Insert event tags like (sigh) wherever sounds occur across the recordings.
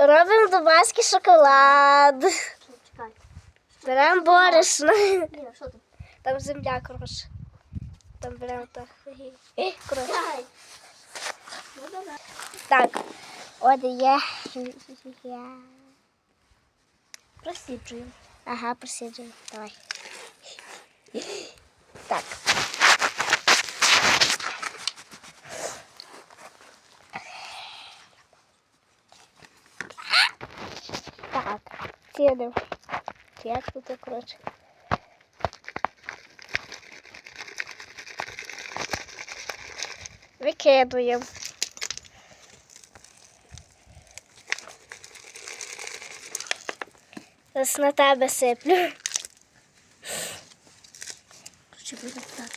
Робимо домашній шоколад. Чекай. Беремо борошно. Ліна, що там? Там земля, коротше. Там беремо так. Коротше. Ну. Так. От є. Просіджую. Ага, просиджуємо. Давай. Так. Сідемо. Як тут, коротше. Викидуємо. Зараз на тебе сиплю. Чи буде так?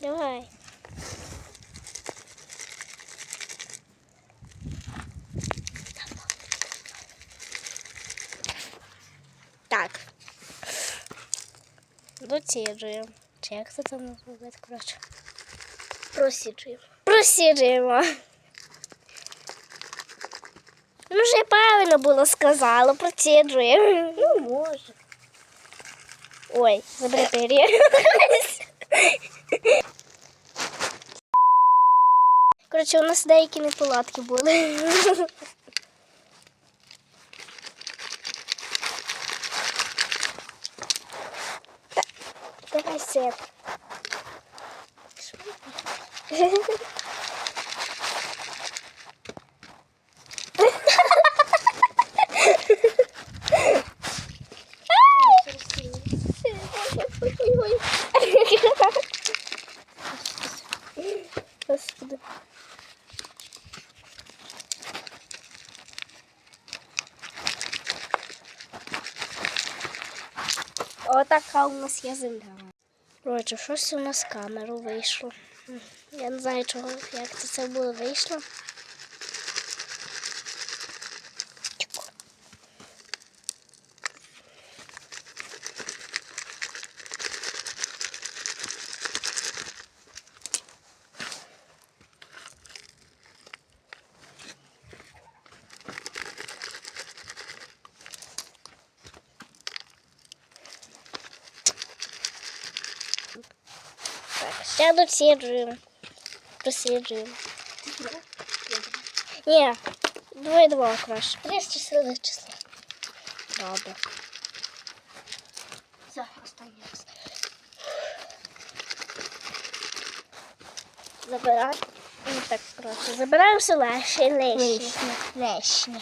Давай. Так. Доціджуємо. Чи як це там називається, коротше? Просіджую. Просіджуємо. Ну, вже правильно було сказала, проціджуємо. Ну, може. Ой, забери перья. Коротше, у нас деякі неполадки були. Та- Давай сип. Господи. Отака у нас є земля. Коротше, щось у нас камеру вийшло. Я не знаю, чого, як це, все було вийшло. Так, ще досліджуємо. Досліджуємо. Ні, двоє два краще. Три з числових числа. Добре. Все, останній раз. Забирай. Ну так, коротше, забираємо все легше, лишнє. Лишнє. Лишнє.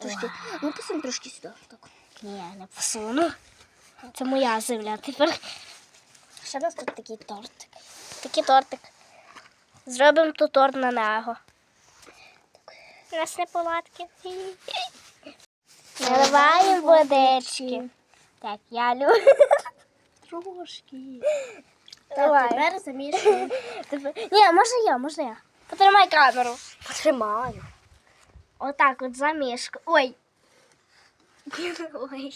Трошки. Ну, посунь трошки сюди. Так. Ні, не посуну. Це моя земля тепер. Ще у нас тут такий тортик. Такий тортик. Зробимо тут торт на нього. У нас не палатки. Наливаємо водички. Так, я люблю. Трошки. Давай. Так, тепер замішуємо. Ні, можна я, можна я. Потримай камеру. Потримаю. Отак от замішку. Ой. (laughs) Ой.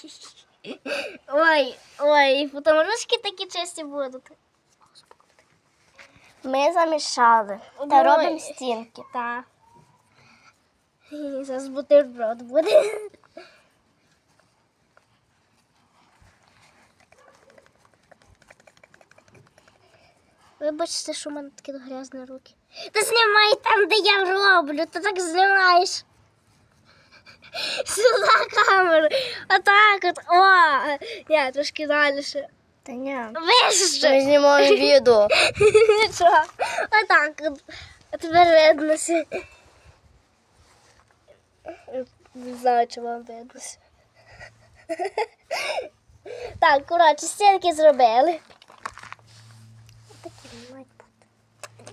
Ой, ой, потім ручки такі чисті будуть. Ми замішали. Та Давай. робимо стінки. Так. Зараз бутерброд буде. Вибачте, що в мене такі грязні руки. Та знімай там, де я роблю, ти так знімаєш. Сюди камеру. Отак от. О! Ні, трошки далі. Та ні. Вище. знімаємо відео. (laughs) Що? Отак от. А тепер виднося. Не знаю, чи вам виднося. (laughs) Так, коротше, стінки зробили.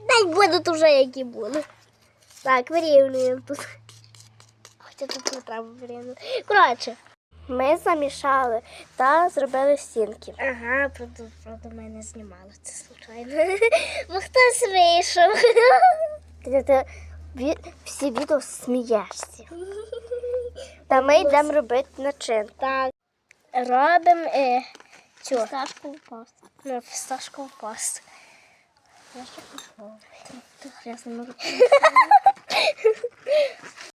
Дай будуть уже які були. Так, вирівнюємо тут. Хоча тут не треба вирівнювати. Коротше. Ми замішали та зробили стінки. Ага, правда, правда, ми не знімали це случайно. (laughs) Бо хтось вийшов. (laughs) Ти, ти всі відео смієшся. (laughs) Та ми йдемо робити начинку. Так. Робимо е, цю Фісташкову пасту. ну, фісташкову пасту. Я ще. Ти грязно